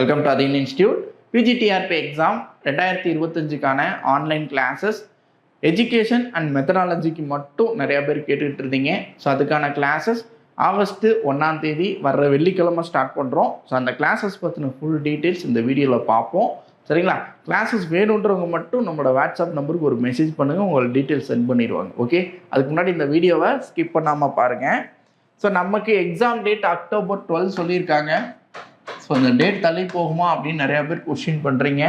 Welcome to அதின் institute PGTRB exam ரெண்டாயிரத்தி இருபத்தஞ்சுக்கான ஆன்லைன் கிளாஸஸ் எஜுகேஷன் அண்ட் மெத்தடாலஜிக்கு மட்டும் நிறைய பேர் கேட்டுக்கிட்டு இருந்தீங்க. ஸோ அதுக்கான கிளாஸஸ் ஆகஸ்ட்டு ஒன்றாம் தேதி வர்ற வெள்ளிக்கிழமை ஸ்டார்ட் பண்ணுறோம் ஸோ அந்த கிளாஸஸ் பற்றின ஃபுல் டீட்டெயில்ஸ் இந்த வீடியோவில் பார்ப்போம். சரிங்களா? கிளாஸஸ் வேணுன்றவங்க மட்டும் நம்மளோட வாட்ஸ்அப் நம்பருக்கு ஒரு மெசேஜ் பண்ணுங்கள் உங்களுக்கு டீட்டெயில்ஸ் சென்ட் பண்ணிடுவாங்க. ஓகே அதுக்கு முன்னாடி இந்த வீடியோவை ஸ்கிப் பண்ணாமல் பாருங்கள் ஸோ நமக்கு எக்ஸாம் டேட் அக்டோபர் டுவெல் சொல்லியிருக்காங்க. ஸோ இந்த டேட் தள்ளி போகுமா அப்படின்னு நிறையா பேர் கொஷின் பண்ணுறீங்க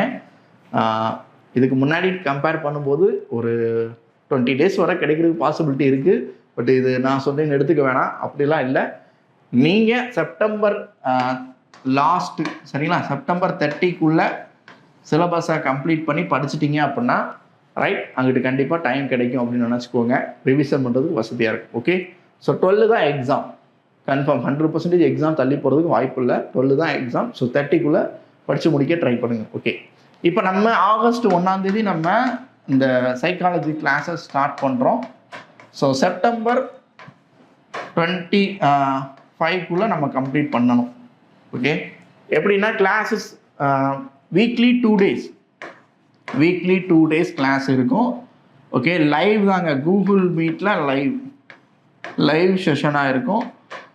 இதுக்கு முன்னாடி கம்பேர் பண்ணும்போது ஒரு டுவெண்ட்டி டேஸ் வரை கிடைக்கிறதுக்கு பாசிபிலிட்டி இருக்குது பட் இது நான் சொன்னேன்னு எடுத்துக்க வேணாம். அப்படிலாம் இல்லை. நீங்கள் செப்டம்பர் லாஸ்ட்டு சரிங்களா? செப்டம்பர் தேர்ட்டிக்குள்ளே சிலபஸை கம்ப்ளீட் பண்ணி படிச்சிட்டிங்க அப்படின்னா ரைட் அங்கிட்டு கண்டிப்பாக டைம் கிடைக்கும் அப்படின்னு நினச்சிக்கோங்க. ரிவிஷன் பண்ணுறதுக்கு வசதியாக இருக்கும். ஓகே ஸோ டுவெல்லு தான் exam confirm hundred percentage exam தள்ளி போகிறதுக்கு வாய்ப்பு இல்லை. டுவெல் தான் எக்ஸாம் ஸோ தேர்ட்டிக்குள்ளே படித்து முடிக்க ட்ரை பண்ணுங்கள் ஓகே இப்போ நம்ம ஆகஸ்ட் ஒன்றாந்தேதி நம்ம இந்த சைக்காலஜி கிளாஸஸ் ஸ்டார்ட் பண்ணுறோம் ஸோ செப்டம்பர் டுவெண்ட்டி ஃபைவ்க்குள்ளே நம்ம கம்ப்ளீட் பண்ணணும். ஓகே எப்படின்னா classes weekly two days weekly two days class இருக்கும். ஓகே லைவ் தாங்க. கூகுள் மீட்டில் லைவ் லைவ் செஷனாக இருக்கும்.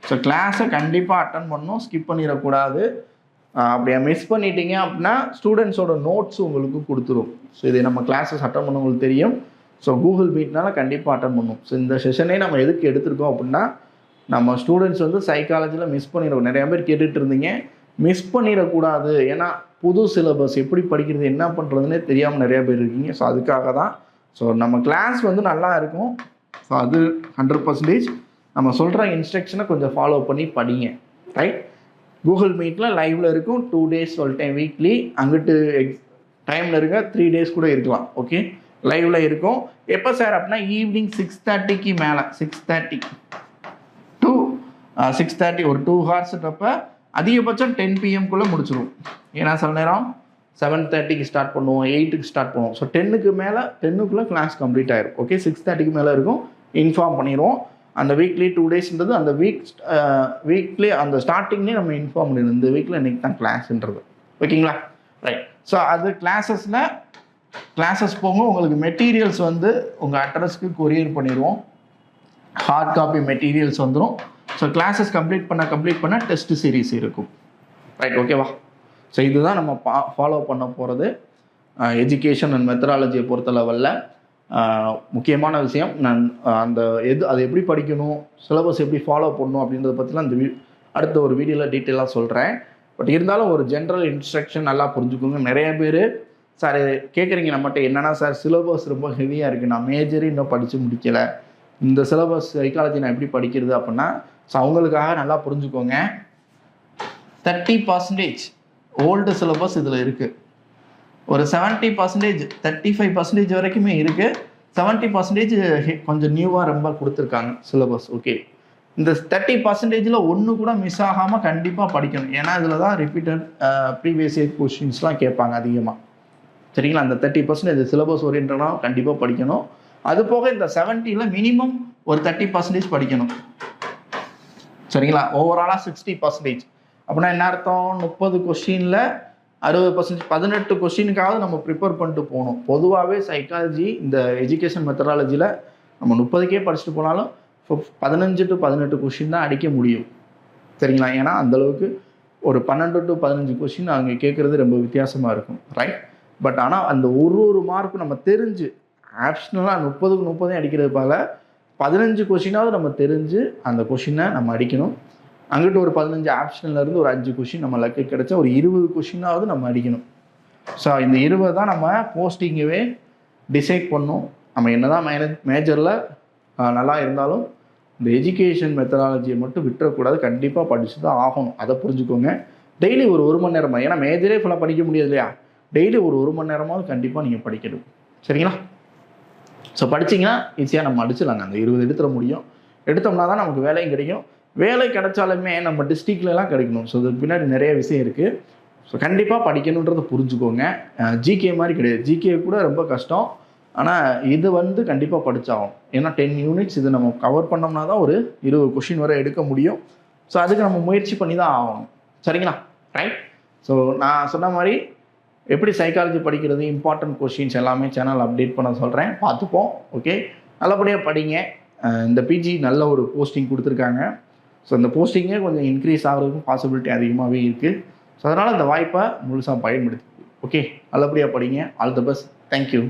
ஸோ கிளாஸை கண்டிப்பாக அட்டன் பண்ணணும். ஸ்கிப் பண்ணிடக்கூடாது. அப்படியே மிஸ் பண்ணிட்டீங்க அப்படின்னா ஸ்டூடெண்ட்ஸோட நோட்ஸ் உங்களுக்கு கொடுத்துரும். ஸோ இது நம்ம கிளாஸஸ் அட்டன் பண்ணவங்களுக்கு தெரியும். ஸோ கூகுள் மீட்னால கண்டிப்பாக அட்டன் பண்ணும் ஸோ இந்த செஷனே நம்ம எதுக்கு எடுத்திருக்கோம் அப்படின்னா நம்ம ஸ்டூடெண்ட்ஸ் வந்து சைக்காலஜியில் மிஸ் பண்ணிடுவோம் நிறையா பேர் கேட்டுட்டு இருந்தீங்க. மிஸ் பண்ணிடக்கூடாது. ஏன்னா புது சிலபஸ் எப்படி படிக்கிறது என்ன பண்ணுறதுனே தெரியாமல் நிறையா பேர் இருக்கீங்க. ஸோ அதுக்காக தான். ஸோ நம்ம கிளாஸ் வந்து நல்லா இருக்கும். ஸோ அது ஹண்ட்ரட் பர்சன்டேஜ் நம்ம சொல்கிற இன்ஸ்ட்ரக்ஷனை கொஞ்சம் ஃபாலோ பண்ணி படிங்க. ரைட் கூகுள் மீட்டில் லைவில் இருக்கும். டூ டேஸ் சொல்லிட்டேன் வீக்லி அங்கிட்டு எக்ஸ் டைமில் இருக்க த்ரீ டேஸ் கூட இருக்கலாம். ஓகே லைவில் இருக்கும். எப்போ சார் அப்படின்னா ஈவினிங் சிக்ஸ் தேர்ட்டிக்கு மேலே. Six thirty to six thirty ஒரு டூ ஹவர்ஸ்ன்றப்ப அதிகபட்சம் டென் பிஎம்குள்ளே முடிச்சிடும் ஏன்னா சில நேரம் செவன் தேர்ட்டிக்கு ஸ்டார்ட் பண்ணுவோம். எயிட்டுக்கு ஸ்டார்ட் பண்ணுவோம். ஸோ டென்னுக்கு மேலே டென்னுக்குள்ளே கிளாஸ் கம்ப்ளீட் ஆயிரும். ஓகே சிக்ஸ் தேர்ட்டிக்கு மேலே இருக்கும். இன்ஃபார்ம் பண்ணிடுவோம் அந்த வீக்லி டூ டேஸ்ன்றது அந்த வீக் வீக்லி அந்த ஸ்டார்டிங்லேயே நம்ம இன்ஃபார்ம் பண்ணிடணும். இந்த வீக்கில் இன்றைக்கி தான் கிளாஸ்ன்றது ஓகேங்களா? ரைட் ஸோ அது கிளாஸஸில் கிளாஸஸ் போங்க உங்களுக்கு மெட்டீரியல்ஸ் வந்து உங்கள் அட்ரஸ்க்கு கொரியர் பண்ணிடுவோம். ஹார்ட் காப்பி மெட்டீரியல்ஸ் வந்துடும் ஸோ கிளாஸஸ் கம்ப்ளீட் பண்ண கம்ப்ளீட் பண்ண டெஸ்ட் சீரிஸ் இருக்கும். ரைட் ஓகேவா ஸோ இதுதான் நம்ம பா ஃபாலோ பண்ண போகிறது எஜுகேஷன் அண்ட் மெத்தடாலஜியை பொறுத்த லெவலில் முக்கியமான விஷயம். நான் அந்த எது அதை எப்படி படிக்கணும் சிலபஸ் எப்படி ஃபாலோ பண்ணணும் அப்படின்றத பற்றிலாம் இந்த வீ அடுத்த ஒரு வீடியோவில் டீட்டெயிலாக சொல்கிறேன் பட் இருந்தாலும் ஒரு ஜென்ரல் இன்ஸ்ட்ரக்ஷன் நல்லா புரிஞ்சுக்கோங்க. நிறைய பேர் சார் கேட்குறீங்க நம்மகிட்ட என்னென்னா சார் சிலபஸ் ரொம்ப ஹெவியாக இருக்குது நான் மேஜரே இன்னும் படித்து முடிக்கலை. இந்த சிலபஸ் சைக்காலஜி நான் எப்படி படிக்கிறது? அப்படின்னா ஸோ அவங்களுக்காக நல்லா புரிஞ்சுக்கோங்க. தேர்ட்டி பர்சன்டேஜ் ஓல்டு சிலபஸ் இதில் இருக்குது ஒரு seventy percentage thirty five percentage வரைக்குமே இருக்குது செவன்ட்டி பர்சன்டேஜ் கொஞ்சம் நியூவாக ரொம்ப கொடுத்துருக்காங்க சிலபஸ் ஓகே இந்த தேர்ட்டி பர்சன்டேஜில் ஒன்று கூட மிஸ் ஆகாமல் கண்டிப்பாக படிக்கணும். ஏன்னா இதில் தான் ரிப்பீட்டட் ப்ரீவியஸ் இயர் கொஷின்ஸ்லாம் கேட்பாங்க அதிகமாக சரிங்களா? அந்த தேர்ட்டி பர்சன்டேஜ் சிலபஸ் ஓரியன்டாக கண்டிப்பாக படிக்கணும். அது போக இந்த செவன்ட்டியில் மினிமம் ஒரு தேர்ட்டி பர்சன்டேஜ் படிக்கணும். சரிங்களா? ஓவராலாக சிக்ஸ்டி பர்சன்டேஜ் அப்படின்னா என்ன அர்த்தம்? முப்பது கொஸ்டினில் அறுபது பர்சன்டேஜ் பதினெட்டு கொஷினுக்காவது நம்ம ப்ரிப்பேர் பண்ணிட்டு போகணும். பொதுவாகவே சைக்காலஜி இந்த எஜுகேஷன் மெத்தடாலஜியில் நம்ம முப்பதுக்கே படிச்சுட்டு போனாலும் இப்போ பதினஞ்சு டு பதினெட்டு கொஷின் தான் அடிக்க முடியும். சரிங்களா? ஏன்னா அந்தளவுக்கு ஒரு பன்னெண்டு டு பதினஞ்சு கொஷின் அவங்க கேட்குறது ரொம்ப வித்தியாசமாக இருக்கும். ரைட் பட் ஆனால் அந்த ஒரு ஒரு மார்க்கும் நம்ம தெரிஞ்சு ஆப்ஷனலாக முப்பதுக்கு முப்பதையும் அடிக்கிறது போல பதினஞ்சு கொஷினாவது நம்ம தெரிஞ்சு அந்த கொஷினை நம்ம அடிக்கணும். அங்கிட்டு ஒரு பதினஞ்சு ஆப்ஷன்ல இருந்து ஒரு அஞ்சு கொஷின் நம்ம லக்கு கிடைச்சா ஒரு இருபது கொஷினாவது நம்ம அடிக்கணும். ஸோ இந்த இருபது தான் நம்ம போஸ்டிங்கவே டிசைட் பண்ணோம். நம்ம என்னதான் மேனேஜ் மேஜரில் நல்லா இருந்தாலும் இந்த எஜுகேஷன் மெத்தடாலஜியை மட்டும் விட்டுறக்கூடாது. கண்டிப்பாக படித்து தான் ஆகணும். அதை புரிஞ்சுக்கோங்க. டெய்லி ஒரு ஒரு மணி நேரமா? ஏன்னா மேஜரே ஃபுல்லாக படிக்க முடியாது இல்லையா? டெய்லி ஒரு ஒரு மணி நேரமாவது கண்டிப்பாக நீங்கள் படிக்கணும். சரிங்களா? ஸோ படிச்சிங்கன்னா ஈஸியாக நம்ம அடிச்சிடலாங்க. அந்த இருபது எடுத்துட முடியும். எடுத்தோம்னா தான் நமக்கு வேலையும் கிடைக்கும். வேலை கிடைச்சாலுமே நம்ம டிஸ்ட்ரிக்ட்லலாம் கிடைக்கணும். ஸோ அதுக்கு பின்னாடி நிறைய விஷயம் இருக்குது ஸோ கண்டிப்பாக படிக்கணுன்றதை புரிஞ்சுக்கோங்க. ஜிகே மாதிரி கிடையாது. ஜிகே கூட ரொம்ப கஷ்டம். ஆனால் இது வந்து கண்டிப்பாக படித்தாகும் ஏன்னா டென் யூனிட்ஸ் இது நம்ம கவர் பண்ணோம்னா தான் ஒரு இருபது கொஷின் வரை எடுக்க முடியும். ஸோ அதுக்கு நம்ம முயற்சி பண்ணி தான் ஆகணும். சரிங்களா? ரைட் ஸோ நான் சொன்ன மாதிரி எப்படி சைக்காலஜி படிக்கிறது இம்பார்ட்டன்ட் கொஷின்ஸ் எல்லாமே சேனல் அப்டேட் பண்ண சொல்கிறேன் பார்த்துப்போம். ஓகே நல்லபடியாக படிங்க. இந்த பிஜி நல்ல ஒரு போஸ்டிங் கொடுத்துருக்காங்க. ஸோ இந்த போஸ்டிங்கே கொஞ்சம் இன்க்ரீஸ் ஆகிறதுக்கும் பாசிபிலிட்டி அதிகமாகவே இருக்குது ஸோ அதனால் இந்த வாய்ப்பை முழுசாக பயன்படுத்தி ஓகே நல்லபடியாக படிங்க. All the best thank you